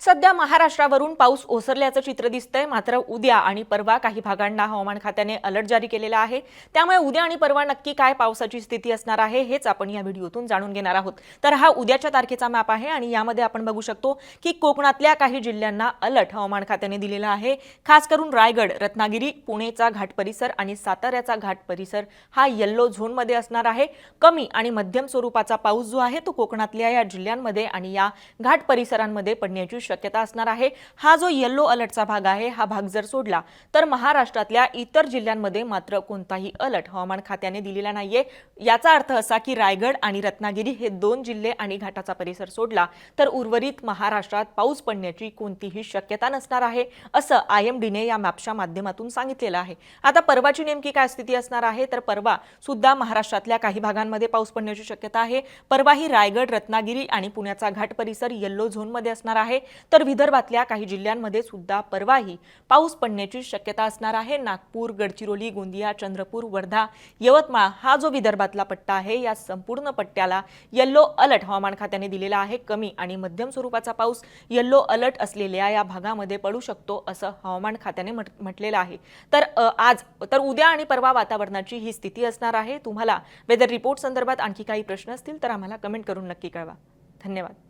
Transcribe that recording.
सध्या महाराष्ट्रावरून पाऊस ओसरल्याचं चित्र दिसतंय. मात्र उद्या आणि परवा काही भागांना हवामान खात्याने अलर्ट जारी केलेला आहे. त्यामुळे उद्या आणि परवा नक्की काय पावसाची स्थिती असणार आहे हेच आपण या व्हिडिओतून जाणून घेणार आहोत. तर हा उद्याच्या तारखेचा मॅप आहे आणि यामध्ये आपण बघू शकतो की कोकणातल्या काही जिल्ह्यांना अलर्ट हवामान खात्याने दिलेला आहे. खास करून रायगड रत्नागिरी पुणेचा घाट परिसर आणि साताऱ्याचा घाट परिसर हा येल्लो झोनमध्ये असणार आहे. कमी आणि मध्यम स्वरूपाचा पाऊस जो आहे तो कोकणातल्या या जिल्ह्यांमध्ये आणि या घाट परिसरांमध्ये पडण्याची शक्यता असणार आहे. हा जो येल्लो अलर्टचा भाग आहे हा भाग जर सोडला तर महाराष्ट्रातल्या इतर जिल्ह्यांमध्ये मात्र कोणताही अलर्ट हवामान खात्याने दिलेला नाहीये. याचा अर्थ असा की रायगड आणि रत्नागिरी हे दोन जिल्हे आणि घाटाचा परिसर सोडला तर उर्वरित महाराष्ट्रात पाऊस पडण्याची कोणतीही शक्यता नसणार आहे असं आय एम डीने या मॅपच्या माध्यमातून सांगितलेलं आहे. आता परवाची नेमकी काय स्थिती असणार आहे? तर परवा सुद्धा महाराष्ट्रातल्या काही भागांमध्ये पाऊस पडण्याची शक्यता आहे. परवा ही रायगड रत्नागिरी आणि पुण्याचा घाट परिसर येल्लो झोनमध्ये असणार आहे. तर विदर्भातल्या काही जिल्ह्यांमध्ये सुद्धा परवाही पाऊस पडण्याची शक्यता असणार आहे. नागपूर गडचिरोली गोंदिया चंद्रपूर वर्धा यवतमाळ हा जो विदर्भातला पट्टा आहे या संपूर्ण पट्ट्याला येल्लो अलर्ट हवामान खात्याने दिलेला आहे. कमी आणि मध्यम स्वरूपाचा पाऊस येल्लो अलर्ट असलेल्या या भागामध्ये पडू शकतो असं हवामान खात्याने म्हट- म्हटलेलं आहे. तर आज तर उद्या आणि परवा वातावरणाची ही स्थिती असणार आहे. तुम्हाला वेदर रिपोर्ट संदर्भात आणखी काही प्रश्न असतील तर आम्हाला कमेंट करून नक्की कळवा. धन्यवाद.